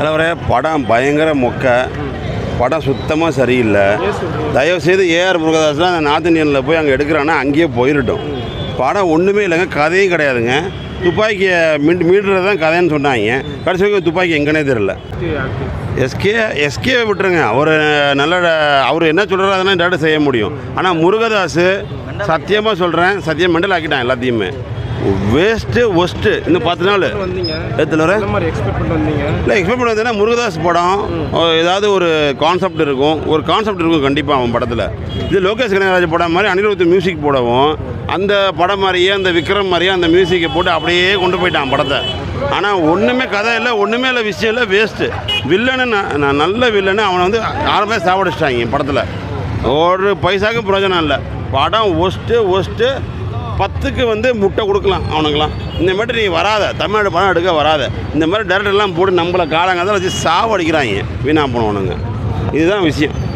தலைவரே படம் பயங்கர மொக்க. படம் சுத்தமாக சரியில்லை. தயவுசெய்து ஏஆர் முருகதாஸ்லாம் அந்த நார்த் இந்தியனில் போய் அங்கே எடுக்கிறான்னா அங்கேயே போயிடட்டும் படம் ஒன்றுமே இல்லைங்க கதையும் கிடையாதுங்க. துப்பாக்கியை மீண்டு மீடுறது தான் கதைன்னு சொன்னாங்க. கடைசி வரைக்கும் துப்பாக்கி எங்கன்னே தெரில எஸ்கே எஸ்கே விட்டுருங்க. அவர் நல்ல அவர் என்ன சொல்கிறாரோ அதெல்லாம் டேரக்ட் செய்ய முடியும். ஆனால் முருகதாஸ் சத்தியமாக சொல்கிறேன் சத்தியம் மெண்டல் ஆக்கிட்டான் எல்லாத்தையுமே. வேஸ்ட்டு ஒஸ்ட்டு இன்னும் பத்து நாள். எத்தனை வர? இல்லை எக்ஸ்பெக்ட் பண்ணதுன்னா முருகதாஸ் படம். ஏதாவது ஒரு கான்செப்ட் இருக்கும். ஒரு கான்செப்ட் இருக்கும் கண்டிப்பாக அவன் படத்தில். இது லோகேஷ் கனகராஜ் படம் மாதிரி அனிருத் மியூசிக் போடவும் அந்த படம் மாதிரியே அந்த விக்ரம் மாதிரியே அந்த மியூசிக்கை போட்டு அப்படியே கொண்டு போயிட்டான் படத்தை. ஆனால் ஒன்றுமே கதை இல்லை ஒன்றுமே இல்லை விஷயம் இல்லை வேஸ்ட்டு வில்லனு நான் நான் நல்ல வில்லனு அவனை வந்து ஆரம்பமே சாவடிச்சிட்டாங்க படத்தில். ஒரு பைசாக்கும் பிரயோஜனம் இல்லை. படம் ஒஸ்ட்டு ஒஸ்ட்டு பத்துக்கு வந்து முட்டை கொடுக்கலாம் அவனுங்களாம். இந்த மாதிரி நீ வராத. தமிழ்நாடு பணம் எடுக்க வராத. இந்த மாதிரி டேரக்டர்லாம் போட்டு நம்மளை காலங்காலத்தில் வச்சு சாவடிக்கிறாங்க. வீணாக போனவனுங்க. இதுதான் விஷயம்.